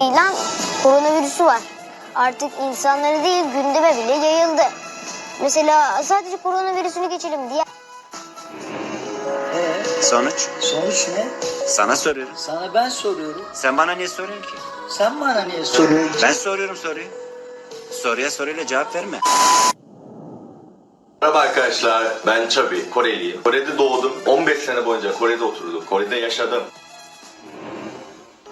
İlan koronavirüsü var. Artık insanları değil gündeme bile yayıldı. Mesela sadece koronavirüsünü geçelim diye Ee, Sonuç? sonuç ne? Sana soruyorum. Sana ben soruyorum. Sen bana niye soruyorsun ki? Sen bana niye soruyorsun? Ben soruyorum soruyu. Soruya soruyla cevap verme. Merhaba arkadaşlar, ben Çabi, Koreliyim. Kore'de doğdum, 15 sene boyunca Kore'de oturdum, Kore'de yaşadım.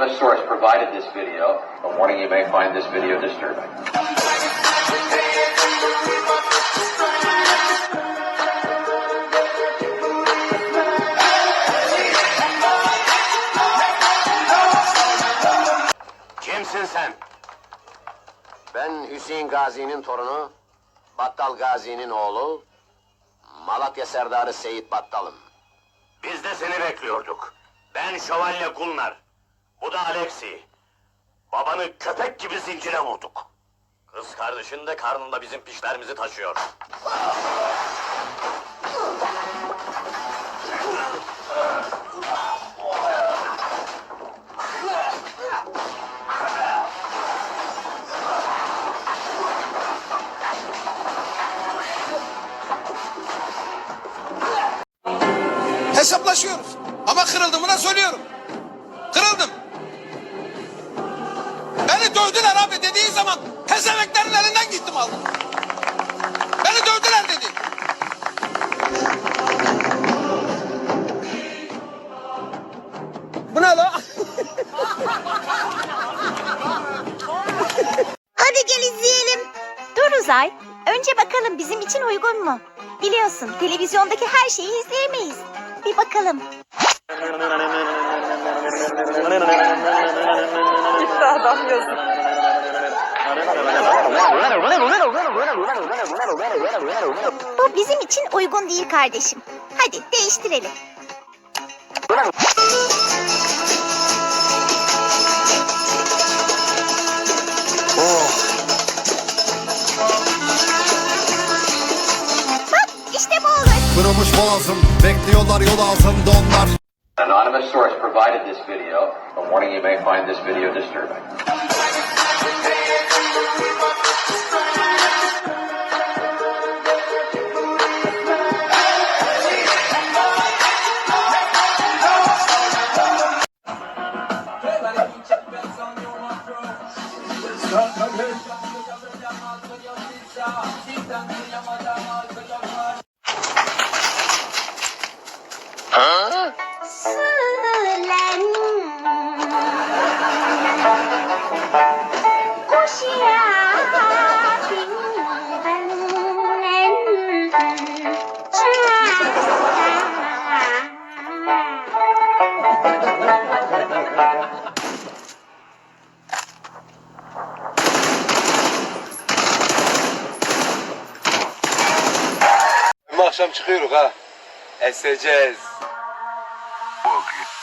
anonymous source provided this video. A warning you may find this video disturbing. Kimsin sen? Ben Hüseyin Gazi'nin torunu, Battal Gazi'nin oğlu, Malatya Serdarı Seyit Battal'ım. Biz de seni bekliyorduk. Ben Şövalye Gunnar. Bu da Alexi. Babanı köpek gibi zincire vurduk. Kız kardeşin de karnında bizim pişlerimizi taşıyor. Hesaplaşıyoruz. Ama kırıldığımı da söylüyorum. Kırıldım. Dövdüler abi dediği zaman pezeveklerin elinden gittim aldım. Beni dövdüler dedi. Bu ne la? Hadi gel izleyelim. Dur Uzay. Önce bakalım bizim için uygun mu? Biliyorsun televizyondaki her şeyi izleyemeyiz. Bir bakalım. Bu bizim için uygun değil kardeşim. Hadi değiştirelim. Bak işte bu olur. Kırılmış boğazım Bekliyorlar yol altında onlar An anonymous source provided this video. A warning you may find this video disturbing. Bu akşam çıkıyoruz ha. Eseceğiz. Clap.